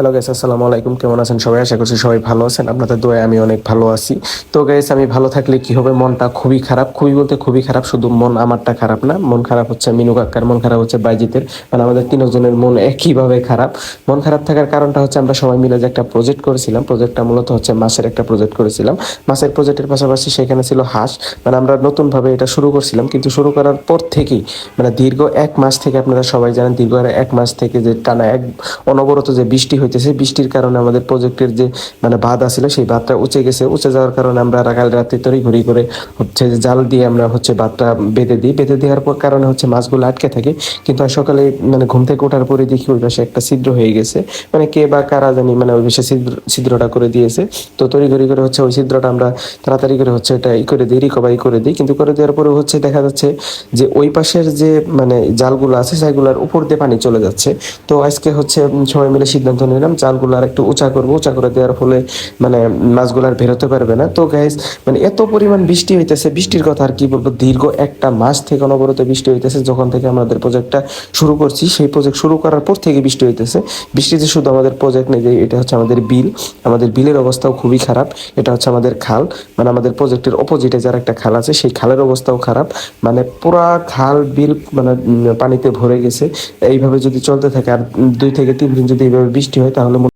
Hello guys আসসালামু আলাইকুম। কেমন আছেন সবাই? আশা করছি সবাই ভালো আছেন। আপনাদের দোয়ায় আমি অনেক ভালো আছি। তো গাইস আমি ভালো থাকলে কি হবে? মনটা খুবই খারাপ। খুবই বলতে খুবই খারাপ। শুধু মন আমারটা খারাপ না। মন খারাপ হচ্ছে মিনু কাকার, মন খারাপ হচ্ছে বাইজিতের। মানে আমাদের তিনজনের মন একইভাবে খারাপ। মন খারাপ থাকার কারণটা হচ্ছে আমরা সবাই মিলে যে একটা প্রজেক্ট করেছিলাম প্রজেক্টটা মূলত হচ্ছে মাসের একটা প্রজেক্ট করেছিলাম। মাসের প্রজেক্টের পাশাপাশি সেখানে ছিল হাঁস। মানে আমরা নতুনভাবে এটা শুরু করছিলাম। কিন্তু শুরু করার পর থেকেই মানে দীর্ঘ এক মাস থেকে আপনারা সবাই জানেন, দীর্ঘ এক মাস থেকে যে টানা এক অনবরত যে বৃষ্টি হইতেছে, বৃষ্টির কারণে আমাদের প্রজেক্টের যে মানে বাঁধ আছিল, সেই বাঁধটা উঁচে গেছে। উঁচে যাওয়ার কারণে আমরা কাল রাতে তরি ঘুরি করে হচ্ছে জাল দিয়ে আমরা হচ্ছে বাঁধটা বেঁধে দিই। বেঁধে দেওয়ার পর কারণে হচ্ছে মাছগুলো আটকে থাকে। কিন্তু সকালে মানে ঘুম থেকে ওঠার পরে দেখি ওই পাশে একটা ছিদ্র হয়ে গেছে। মানে কে বা কারা জানি মানে ওই পাশে ছিদ্র, ছিদ্রটা করে দিয়েছে। তো তরি ঘুরি করে হচ্ছে ওই ছিদ্রটা আমরা তাড়াতাড়ি করে হচ্ছে এটা ই করে দিই রিকভারি করে দিই। কিন্তু করে দেওয়ার পরে হচ্ছে দেখা যাচ্ছে যে ওই পাশের যে মানে জালগুলো আছে, সেগুলোর উপর দিয়ে পানি চলে যাচ্ছে। তো আজকে হচ্ছে সবাই মিলে সিদ্ধান্ত নিলাম জালগুলো আর একটু উঁচা করব, উঁচা করে দেওয়ার ফলে মানে মাছগুলো আর বেরোতে পারবে না। তো গাইস মানে এত পরিমাণ বৃষ্টি হইতেছে, বৃষ্টির কথা আর কি বলব, দীর্ঘ একটা মাস থেকে অনবরত বৃষ্টি হইতেছে, যখন থেকে আমাদের প্রজেক্টটা শুরু করছি, সেই প্রজেক্ট শুরু করার পর থেকে বৃষ্টি হইতেছে। বৃষ্টিতে শুধু আমাদের প্রজেক্ট নেই, যে এটা হচ্ছে আমাদের বিল। আমাদের বিলের অবস্থাও খুবই খারাপ, এটা হচ্ছে আমাদের খাল। মানে আমাদের প্রজেক্টের অপোজিটে যার একটা খাল আছে, সেই খালের অবস্থাও খারাপ। মানে পুরা খাল, বিল মানে পানিতে ভরে গেছে। এইভাবে যদি চলতে থাকে, আর দুই থেকে তিন দিন যদি এইভাবে বৃষ্টি হয় তাহলে